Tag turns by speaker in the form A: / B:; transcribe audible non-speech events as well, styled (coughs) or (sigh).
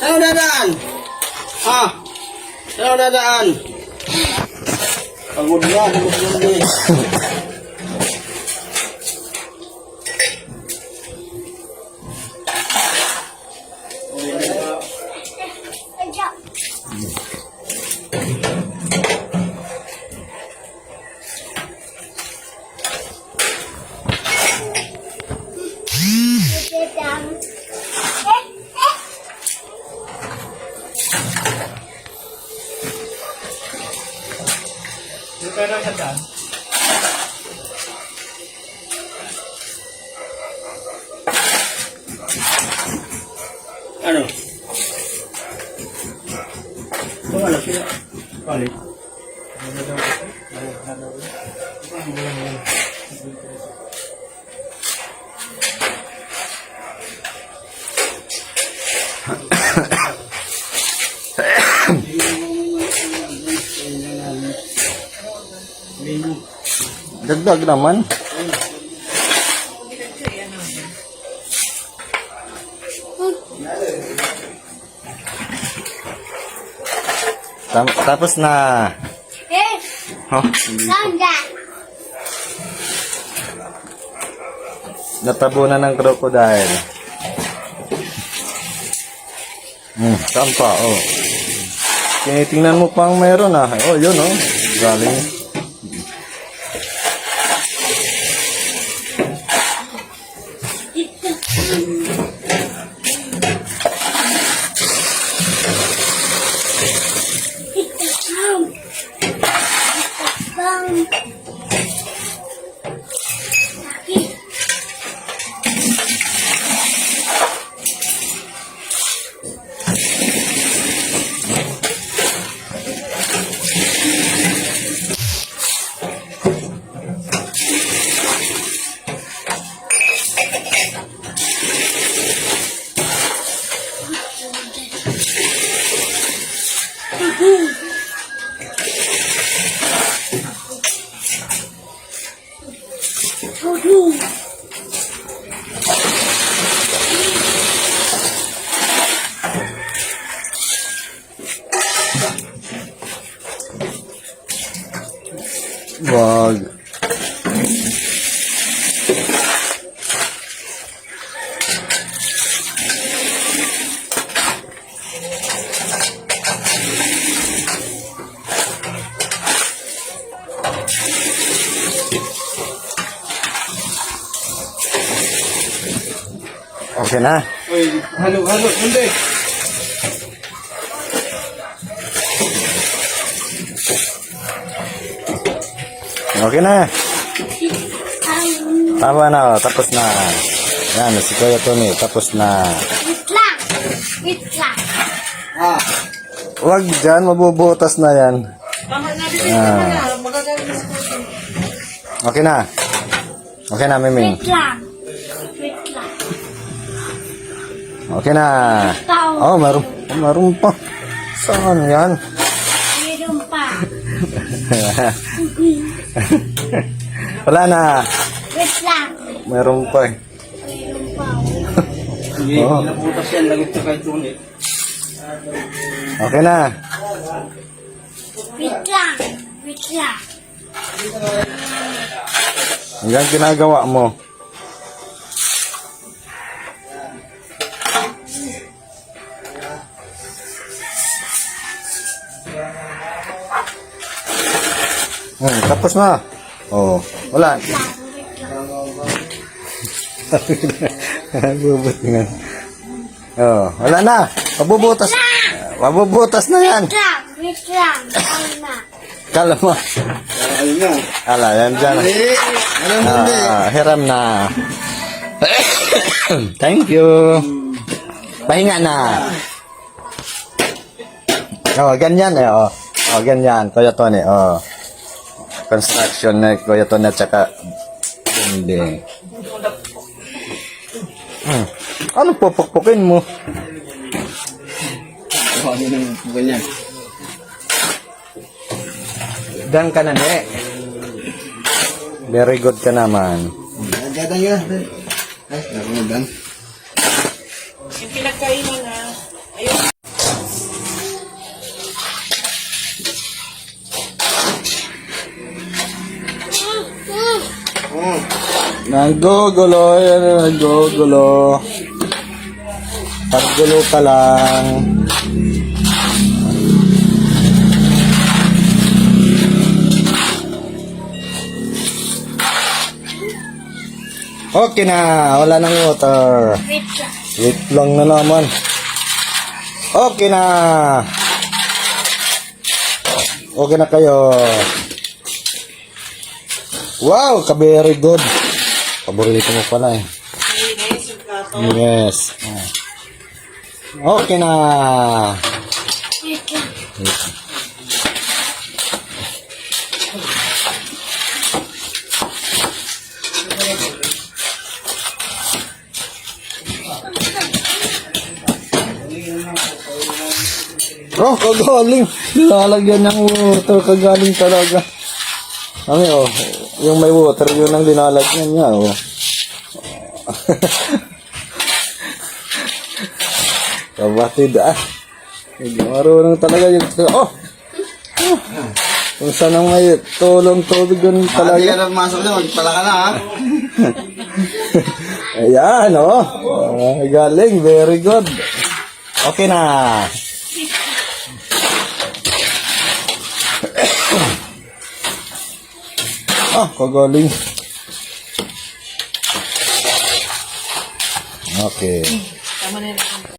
A: daan? Ha? Saan na daan? Pagod na, pagod na
B: pera ka dyan?
A: Ano? Ito ano sila? Balik.
C: Dagdag naman. Tam- tapos na.
D: Eh,
C: Oh, natabunan ng crocodile. Hmm, saan pa? Oh. Tinitingnan mo pang meron ah. Oh, yun oh. Galing.
D: Tchau!
C: Wag. Okay na.
A: Uy, halo, halo, hindi.
C: Okay na. Tama na. Tapos na. Yan, si Kuya Tony. Tapos na.
D: witlang. Witlang.
A: Ah,
C: Wag dyan. Mabubutas na yan. Ah.
B: na.
C: Okay na. Okay na, Miming.
D: Witlang. Witlang.
C: Okay na. Oh, meron, meron pa. Saan yan?
D: Meron pa. (laughs) (laughs)
C: Wala na.
D: Witlang.
C: Meron pa eh. (laughs)
A: Hindi, nabutas yan, lagit na kahit tunit.
C: Okay na.
D: Witlang. Witlang.
C: Hanggang ginagawa mo. Hmm, tapos na. Oh, wala. Bubot nga. Oh, wala na. Mabubutas. Mabubutas na yan. Kala mo.
A: Ayun na.
C: Ala, yan dyan.
A: Mo hindi.
C: Ah, hiram na. (coughs) Thank you. Pahinga na. Oh, ganyan eh. Oh, oh ganyan. Kuya Tony. Oh. Construction na Kuya Tony at saka building. Hmm. Ano pupukpukin mo?
A: Ano nang ganyan.
C: Dan ka na, ne. Very good ka naman.
A: Dadang yun. Ay, naroon dan.
B: Yung pinagkainan
C: Nanggugulo, yan, nanggugulo. Paggulo ka lang. Okay na, wala nang water.
D: Wait lang.
C: Wait lang na naman. Okay na. Okay na kayo. Wow, ka-very good. Paborito mo pala eh. Yes. Okay na.
D: Lang.
C: Oh, kagaling. Nilalagyan ng water. Kagaling talaga. Kami, oh. Yung may water, yun ang dinalagyan niya, oh. (laughs) Kabatid, ah. Hindi marunong talaga yung... Oh! Oh! Kung saan ang may tulong tubig doon
A: Ah, Hindi ka
C: talaga.
A: na pumasok doon. Pala ka na ha. (laughs)
C: Ayan, oh. Ah, galing. Very good. Okay na. Ah, kagaling. Okay.
B: Tama na yun.